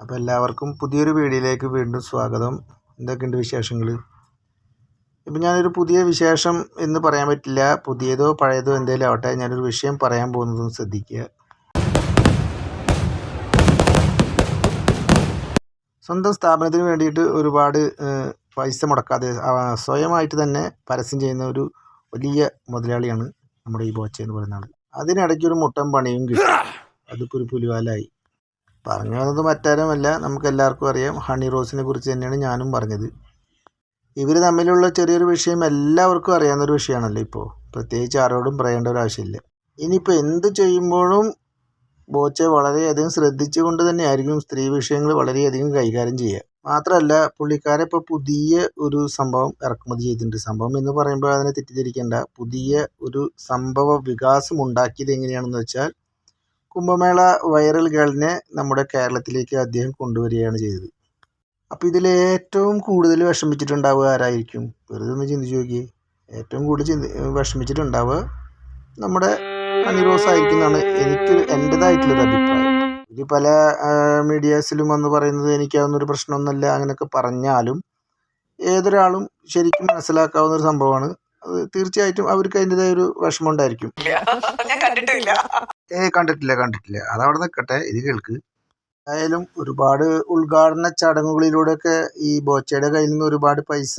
അപ്പോൾ എല്ലാവർക്കും പുതിയൊരു വീഡിയോയിലേക്ക് വീണ്ടും സ്വാഗതം. എന്തൊക്കെയുണ്ട് വിശേഷങ്ങൾ ഇപ്പം ഞാനൊരു പുതിയ വിശേഷം എന്ന് പറയാൻ പറ്റില്ല. പുതിയതോ പഴയതോ എന്തെങ്കിലും ആവട്ടെ. ഞാനൊരു വിഷയം പറയാൻ പോകുന്നതും ശ്രദ്ധിക്കുക. സ്വന്തം സ്ഥാപനത്തിന് വേണ്ടിയിട്ട് ഒരുപാട് പൈസ മുടക്കാതെ സ്വയമായിട്ട് തന്നെ പരസ്യം ചെയ്യുന്ന ഒരു വലിയ മുതലാളിയാണ് നമ്മുടെ ഈ ബോച്ച എന്ന് പറയുന്ന ആൾ അതിനിടയ്ക്ക് ഒരു മുട്ടൻ പണിയും കിട്ടി. അതിപ്പോൾ ഒരു പുലിവാലായി. പറഞ്ഞു വന്നത് മറ്റാരുമല്ല നമുക്ക് എല്ലാവർക്കും അറിയാം. ഹണി റോസിനെ കുറിച്ച് തന്നെയാണ് ഞാനും പറഞ്ഞത്. ഇവർ തമ്മിലുള്ള ചെറിയൊരു വിഷയം എല്ലാവർക്കും അറിയാവുന്നൊരു വിഷയമാണല്ലോ ഇപ്പോൾ പ്രത്യേകിച്ച് ആരോടും പറയേണ്ട ഒരു ആവശ്യമില്ല. ഇനിയിപ്പോൾ എന്ത് ചെയ്യുമ്പോഴും ബോച്ചെ വളരെയധികം ശ്രദ്ധിച്ചുകൊണ്ട് തന്നെയായിരിക്കും സ്ത്രീ വിഷയങ്ങൾ വളരെയധികം കൈകാര്യം ചെയ്യുക. മാത്രമല്ല പുള്ളിക്കാരെ ഇപ്പോൾ പുതിയ ഒരു സംഭവം ഇറക്കുമതി ചെയ്തിട്ടുണ്ട്. സംഭവം എന്ന് പറയുമ്പോൾ അതിനെ തെറ്റിദ്ധരിക്കേണ്ട പുതിയ ഒരു സംഭവ വികാസം ഉണ്ടാക്കിയത് എങ്ങനെയാണെന്ന് വെച്ചാൽ കുംഭമേള വൈറൽ ഗേളിനെ നമ്മുടെ കേരളത്തിലേക്ക് അദ്ദേഹം കൊണ്ടുവരികയാണ് ചെയ്തത്. അപ്പോൾ ഇതിൽ ഏറ്റവും കൂടുതൽ വിഷമിച്ചിട്ടുണ്ടാവുക ആരായിരിക്കും? വെറുതെ ഒന്ന് ചിന്തിച്ച് നോക്കിയേ. ഏറ്റവും കൂടുതൽ ചിന്തി വിഷമിച്ചിട്ടുണ്ടാവുക നമ്മുടെ അനിറോസ് റോസ് ആയിരിക്കും എന്നാണ് എനിക്ക് എന്റെതായിട്ടുള്ളൊരു അഭിപ്രായം. ഇത് പല മീഡിയാസിലും വന്ന് പറയുന്നത് എനിക്കതൊന്നൊരു പ്രശ്നമൊന്നുമല്ല അങ്ങനെയൊക്കെ പറഞ്ഞാലും ഏതൊരാളും ശരിക്കും മനസ്സിലാക്കാവുന്ന ഒരു സംഭവമാണ്. തീർച്ചയായിട്ടും അവർക്ക് അതിന്റെതായ ഒരു വിഷമം ഉണ്ടായിരിക്കും ഏ കണ്ടിട്ടില്ല കണ്ടിട്ടില്ല. അതവിടെ നിൽക്കട്ടെ ഇത് കേൾക്ക്. ഏതായാലും ഒരുപാട് ഉദ്ഘാടന ചടങ്ങുകളിലൂടെയൊക്കെ ഈ ബോച്ചയുടെ കയ്യിൽ നിന്ന് ഒരുപാട് പൈസ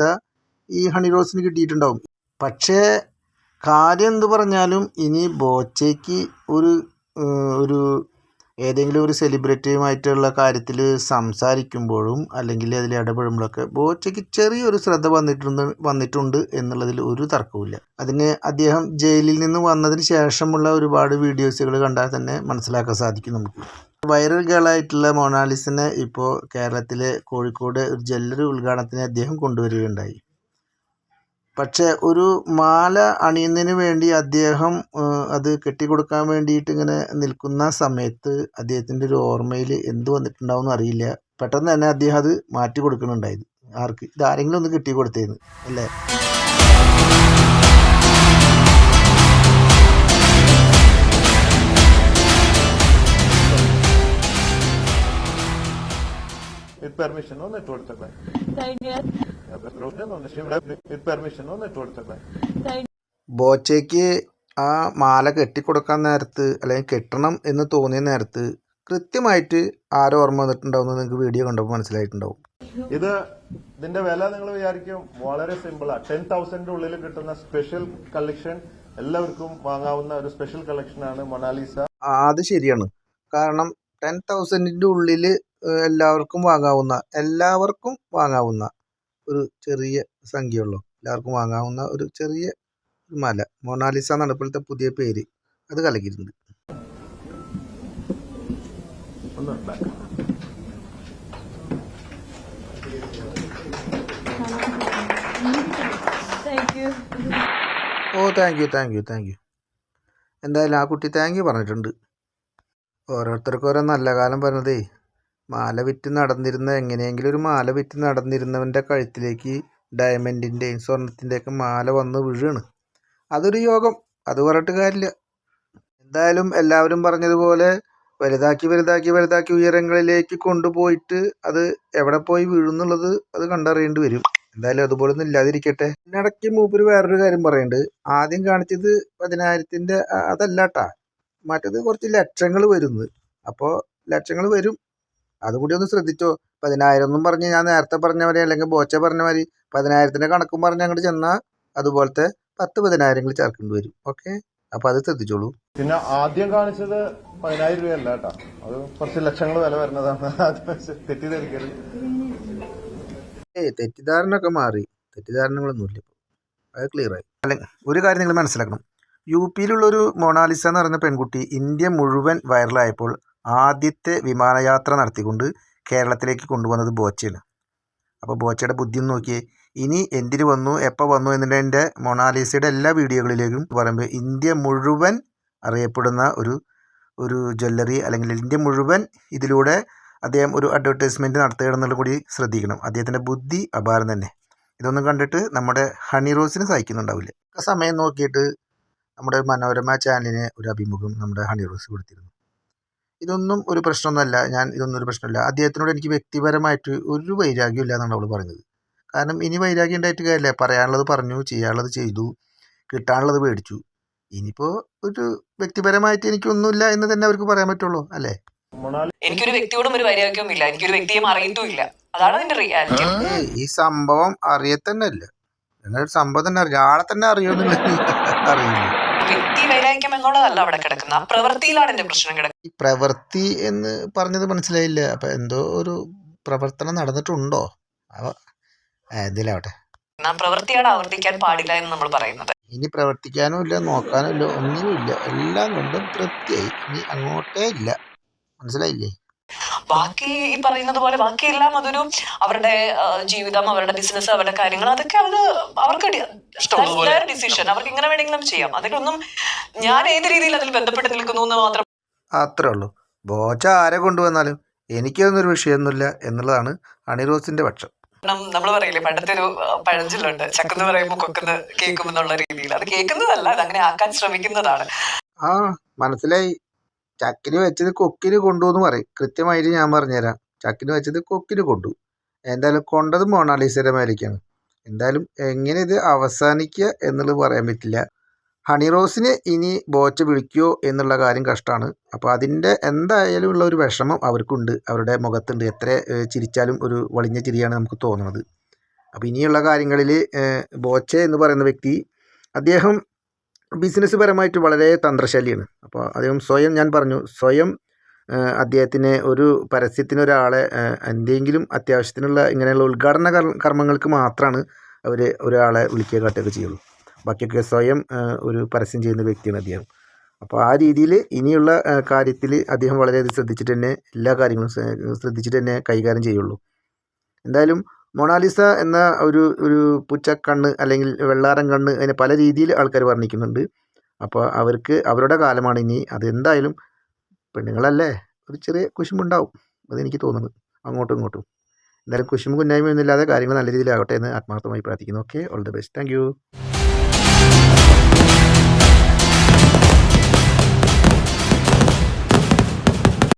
ഈ ഹണി റോസിന് കിട്ടിയിട്ടുണ്ടാവും. പക്ഷേ കാര്യം എന്ത് പറഞ്ഞാലും ഇനി ബോച്ചയ്ക്ക് ഒരു ഒരു ഏതെങ്കിലും ഒരു സെലിബ്രിറ്റിയുമായിട്ടുള്ള കാര്യത്തിൽ സംസാരിക്കുമ്പോഴും അല്ലെങ്കിൽ അതിൽ ഇടപെടുമ്പോഴൊക്കെ ബോച്ചയ്ക്ക് ചെറിയൊരു ശ്രദ്ധ വന്നിട്ടുണ്ട് വന്നിട്ടുണ്ട് എന്നുള്ളതിൽ ഒരു തർക്കവുമില്ല. അതിന് അദ്ദേഹം ജയിലിൽ നിന്ന് വന്നതിന് ശേഷമുള്ള ഒരുപാട് വീഡിയോസുകൾ കണ്ടാൽ തന്നെ മനസ്സിലാക്കാൻ സാധിക്കും നമുക്ക്. വൈറൽ ഗേളായിട്ടുള്ള മൊണാലിസിനെ ഇപ്പോൾ കേരളത്തിലെ കോഴിക്കോട് ഒരു ജ്വല്ലറി ഉദ്ഘാടനത്തിന് അദ്ദേഹം കൊണ്ടുവരികയുണ്ടായി. പക്ഷേ ഒരു മാല അണിയുന്നതിന് വേണ്ടി അദ്ദേഹം അത് കെട്ടിക്കൊടുക്കാൻ വേണ്ടിയിട്ട് ഇങ്ങനെ നിൽക്കുന്ന സമയത്ത് അദ്ദേഹത്തിന്റെ ഒരു ഓർമ്മയിൽ എന്ത് വന്നിട്ടുണ്ടാവും അറിയില്ല. പെട്ടെന്ന് തന്നെ അദ്ദേഹം അത് മാറ്റി കൊടുക്കുന്നുണ്ടായത്. ആർക്ക്? ഇത് ആരെങ്കിലും ഒന്ന് കിട്ടി കൊടുത്തേന്ന് അല്ലേ? With permission ഒന്ന് ഇട്ട് കൊടുത്തേ. വിത്ത് ബോച്ചയ്ക്ക് ആ മാല കെട്ടിക്കൊടുക്കാൻ നേരത്ത് അല്ലെങ്കിൽ കെട്ടണം എന്ന് തോന്നിയ നേരത്ത് കൃത്യമായിട്ട് ആരോ ഓർമ്മ വന്നിട്ടുണ്ടാവും നിങ്ങൾക്ക് വീഡിയോ കണ്ടപ്പോൾ മനസ്സിലായിട്ടുണ്ടാവും. ഇത് ഇതിന്റെ വില നിങ്ങൾ വിചാരിക്കും വളരെ സിമ്പിളാ ടെൻ തൗസൻഡിന്റെ ഉള്ളിൽ കിട്ടുന്ന സ്പെഷ്യൽ കളക്ഷൻ എല്ലാവർക്കും വാങ്ങാവുന്ന ഒരു സ്പെഷ്യൽ കളക്ഷനാണ് മൊണാലിസ അത് ശരിയാണ്. കാരണം ടെൻ തൗസൻഡിന്റെ ഉള്ളിൽ എല്ലാവർക്കും വാങ്ങാവുന്ന എല്ലാവർക്കും വാങ്ങാവുന്ന ഒരു ചെറിയ സംഖ്യയുള്ളൂ. എല്ലാവർക്കും വാങ്ങാവുന്ന ഒരു ചെറിയ മല. മൊണാലിസ എന്നാണ് ഇപ്പോഴത്തെ പുതിയ പേര്. അത് കലക്കിയിട്ടുണ്ട്. ഓ thank you thank you thank you. എന്തായാലും ആ കുട്ടി താങ്ക് യു പറഞ്ഞിട്ടുണ്ട്. ഓരോരുത്തർക്കും ഓരോ നല്ല കാലം പറഞ്ഞതേ മാല വിറ്റ് നടന്നിരുന്ന എങ്ങനെയെങ്കിലും ഒരു മാല വിറ്റ് നടന്നിരുന്നവന്റെ കഴുത്തിലേക്ക് ഡയമണ്ടിന്റെയും സ്വർണത്തിന്റെയൊക്കെ മാല വന്ന് വീഴാണ് അതൊരു യോഗം. അത് പറഞ്ഞിട്ട് കാര്യമില്ല. എന്തായാലും എല്ലാവരും പറഞ്ഞതുപോലെ വലുതാക്കി വലുതാക്കി വലുതാക്കി ഉയരങ്ങളിലേക്ക് കൊണ്ടുപോയിട്ട് അത് എവിടെ പോയി വീഴുന്നുള്ളത് അത് കണ്ടറിയേണ്ടി വരും. എന്തായാലും അതുപോലെ ഒന്നും ഇല്ലാതിരിക്കട്ടെ. ഇടയ്ക്ക് മൂപ്പര് വേറൊരു കാര്യം പറയുന്നുണ്ട് ആദ്യം കാണിച്ചത് പതിനായിരത്തിന്റെ അതല്ലാട്ടാ. മറ്റത് കുറച്ച് ലക്ഷങ്ങൾ വരുന്നത് അപ്പോൾ ലക്ഷങ്ങൾ വരും. അതുകൂടി ഒന്ന് ശ്രദ്ധിച്ചോ. പതിനായിരം എന്നും പറഞ്ഞ് ഞാൻ നേരത്തെ പറഞ്ഞ മാതിരി അല്ലെങ്കിൽ ബോച്ച പറഞ്ഞ മാതിരി പതിനായിരത്തിന്റെ കണക്കും പറഞ്ഞ് അങ്ങോട്ട് ചെന്നാൽ അതുപോലത്തെ പത്ത് പതിനായിരങ്ങൾ ചേർക്കേണ്ടി വരും. ഓക്കെ? അപ്പോൾ അത് ശ്രദ്ധിച്ചോളൂ. പിന്നെ ആദ്യം കാണിച്ചത് പതിനായിരം രൂപയല്ല കേട്ടോ. അത് കുറച്ച് ലക്ഷങ്ങൾ വില വരുന്നതാണ്. തെറ്റിദ്ധരിക്കരുത്. ഏയ് തെറ്റിദ്ധാരണയൊക്കെ മാറി. തെറ്റിദ്ധാരണകളൊന്നുമില്ല അത് ക്ലിയറായി അല്ലെങ്കിൽ ഒരു കാര്യം നിങ്ങൾ മനസ്സിലാക്കണം. യു പിയിലുള്ളൊരു മൊണാലിസ എന്ന് പറയുന്ന പെൺകുട്ടി ഇന്ത്യ മുഴുവൻ വൈറലായപ്പോൾ ആദ്യത്തെ വിമാനയാത്ര നടത്തിക്കൊണ്ട് കേരളത്തിലേക്ക് കൊണ്ടുവന്നത് ബോച്ചയാണ്. അപ്പോൾ ബോച്ചയുടെ ബുദ്ധി നോക്കിയേ. ഇനി എന്തിനു വന്നു എപ്പോൾ വന്നു എന്നതിന്റെ മൊണാലിസയുടെ എല്ലാ വീഡിയോകളിലേക്കും പറയുമ്പോൾ ഇന്ത്യ മുഴുവൻ അറിയപ്പെടുന്ന ഒരു ഒരു ജ്വല്ലറി അല്ലെങ്കിൽ ഇന്ത്യ മുഴുവൻ ഇതിലൂടെ അദ്ദേഹം ഒരു അഡ്വർടൈസ്മെന്റ് നടത്തുകയാണെന്നുള്ളത് കൂടി ശ്രദ്ധിക്കണം. അദ്ദേഹത്തിന്റെ ബുദ്ധി അപാരം തന്നെ. ഇതൊന്നും കണ്ടിട്ട് നമ്മുടെ ഹണി റോസിന് സഹിക്കുന്നുണ്ടാവില്ല. സമയം നോക്കിയിട്ട് നമ്മുടെ മനോരമ ചാനലിന് ഒരു അഭിമുഖം നമ്മുടെ ഹണി റോസ് കൊടുത്തിരുന്നു. ഇതൊന്നും ഒരു പ്രശ്നമൊന്നുമല്ല. ഞാൻ ഇതൊന്നും ഒരു പ്രശ്നമില്ല. അദ്ദേഹത്തിനോട് എനിക്ക് വ്യക്തിപരമായിട്ട് ഒരു വൈരാഗ്യം ഇല്ല എന്നാണ് അവൾ പറയുന്നത്. കാരണം ഇനി വൈരാഗ്യം ഉണ്ടായിട്ട് കാര്യമില്ല പറയാനുള്ളത് പറഞ്ഞു ചെയ്യാനുള്ളത് ചെയ്തു കിട്ടാനുള്ളത് മേടിച്ചു. ഇനിയിപ്പോൾ ഒരു വ്യക്തിപരമായിട്ട് എനിക്കൊന്നുമില്ല എന്ന് തന്നെ അവർക്ക് പറയാൻ പറ്റുള്ളൂ അല്ലേ? എനിക്കൊരു വ്യക്തിയോടും ഒരു വൈരാഗ്യവും ഇല്ല എനിക്കൊരു വ്യക്തിയെ അറിയത്തുമില്ല. അതാണ് അതിന്റെ റിയാലിറ്റി ഈ സംഭവം അറിയത്തന്നെ ഇല്ല. എന്നൊരു സംഭവം തന്നെ അറിയാം. ആളെ തന്നെ അറിയുമെന്നില്ല അറിയില്ല. വ്യക്തി വൈരാഗ്യം എന്നുള്ളതല്ല അവിടെ കിടക്കുന്ന ആ പ്രവൃത്തിയിലാണ് എന്റെ പ്രശ്നം കിടക്കുന്നത്. പ്രവൃത്തി എന്ന് പറഞ്ഞത് മനസ്സിലായില്ല. അപ്പൊ എന്തോ ഒരു പ്രവർത്തനം നടന്നിട്ടുണ്ടോ? ഇതിലാവട്ടെ. പ്രവൃത്തിയാണ് ആവർത്തിക്കാൻ പാടില്ല എന്ന് നമ്മൾ പറയുന്നത്. ഇനി പ്രവർത്തിക്കാനും ഇല്ല നോക്കാനും ഇല്ല ഒന്നുമില്ല എല്ലാം കൊണ്ടും തൃപ്തിയായി. ഇനി അങ്ങോട്ടേ ഇല്ല. മനസ്സിലായില്ലേ? ബാക്കി ഈ പറയുന്നത് പോലെ ബാക്കിയെല്ലാം അതൊരു അവരുടെ ജീവിതം അവരുടെ ബിസിനസ് അവരുടെ കാര്യങ്ങൾ അതൊക്കെ അവർ അവർക്ക് ഡിസിഷൻ അവർക്ക് ഇങ്ങനെ വേണമെങ്കിലും ചെയ്യാം. അതിലൊന്നും ഞാൻ ഏത് രീതിയിൽ അതിൽ ബന്ധപ്പെട്ട് നിൽക്കുന്നു എന്ന് മാത്രം അത്രേ ഉള്ളൂ. ബോച്ച ആരെ കൊണ്ടുവന്നാലും എനിക്കൊന്നും ഒരു വിഷയമൊന്നുമില്ല എന്നുള്ളതാണ് അണിറോസിന്റെ പക്ഷം. നമ്മൾ പറയില്ലേ പണ്ടത്തെ ഒരു പഴഞ്ചിലുണ്ട് പഴഞ്ചൊല്ലുണ്ട്. ചക്കെന്ന് പറയുമ്പോൾ കൊക്കെന്ന് കേൾക്കും എന്നുള്ള രീതിയിൽ. അത് കേൾക്കുന്നതല്ല അത് അങ്ങനെ ആക്കാൻ ശ്രമിക്കുന്നതാണ്. ആ മനസ്സിലായി. ചക്കിന് വെച്ചത് കൊക്കിന് കൊണ്ടു എന്ന് പറയും. കൃത്യമായിട്ട് ഞാൻ പറഞ്ഞുതരാം. ചക്കിന് വെച്ചത് കൊക്കിന് കൊണ്ടു. എന്തായാലും കൊണ്ടത് മൊണാലിസയുടെ മേലേക്കാണ്. എന്തായാലും എങ്ങനെ ഇത് അവസാനിക്കുക എന്നുള്ളത് പറയാൻ പറ്റില്ല. ഹണി റോസിനെ ഇനി ബോച്ച വിളിക്കുമോ എന്നുള്ള കാര്യം കഷ്ടമാണ് അപ്പോൾ അതിന്റെ എന്തായാലും ഉള്ള ഒരു വിഷമം അവർക്കുണ്ട്. അവരുടെ മുഖത്തുണ്ട്. എത്ര ചിരിച്ചാലും ഒരു വളിഞ്ഞ ചിരിയാണ് നമുക്ക് തോന്നുന്നത്. അപ്പോൾ ഇനിയുള്ള കാര്യങ്ങളിൽ ബോച്ച എന്ന് പറയുന്ന വ്യക്തി അദ്ദേഹം ബിസിനസ് പരമായിട്ട് വളരെ തന്ത്രശാലിയാണ്. അപ്പോൾ അദ്ദേഹം സ്വയം ഞാൻ പറഞ്ഞു സ്വയം അദ്ദേഹത്തിന് ഒരു പരസ്യത്തിന് ഒരാളെ ഏഹ്, എന്തെങ്കിലും അത്യാവശ്യത്തിനുള്ള ഇങ്ങനെയുള്ള ഉദ്ഘാടന കർമ്മങ്ങൾക്ക് മാത്രമാണ് അവർ ഒരാളെ വിളിക്കുക കാട്ടുകയൊക്കെ ചെയ്യുള്ളൂ. ബാക്കിയൊക്കെ സ്വയം ഒരു പരസ്യം ചെയ്യുന്ന വ്യക്തിയാണ് അദ്ദേഹം. അപ്പോൾ ആ രീതിയിൽ ഇനിയുള്ള കാര്യത്തിൽ അദ്ദേഹം വളരെയധികം ശ്രദ്ധിച്ചിട്ട് തന്നെ എല്ലാ കാര്യങ്ങളും ശ്ര- ശ്രദ്ധിച്ചിട്ട് തന്നെ കൈകാര്യം ചെയ്യുള്ളൂ. എന്തായാലും മൊണാലിസ എന്ന ഒരു ഒരു പുച്ചക്കണ്ണ് അല്ലെങ്കിൽ വെള്ളാരം കണ്ണ് അതിനെ പല രീതിയിൽ ആൾക്കാർ വർണിക്കുന്നുണ്ട്. അപ്പോൾ അവർക്ക് അവരുടെ കാലമാണ് ഇനി. അതെന്തായാലും പെണ്ണുങ്ങളല്ലേ? ഒരു ചെറിയ കുശുമ്പുണ്ടാവും. അതെനിക്ക് തോന്നുന്നത് അങ്ങോട്ടും ഇങ്ങോട്ടും. എന്തായാലും കുശുമ്പ് കുന്നായ്മയൊന്നുമില്ലാതെ കാര്യങ്ങൾ നല്ല രീതിയിലാകട്ടെ എന്ന് ആത്മാർത്ഥമായി പ്രാർത്ഥിക്കുന്നു. Okay all the best thank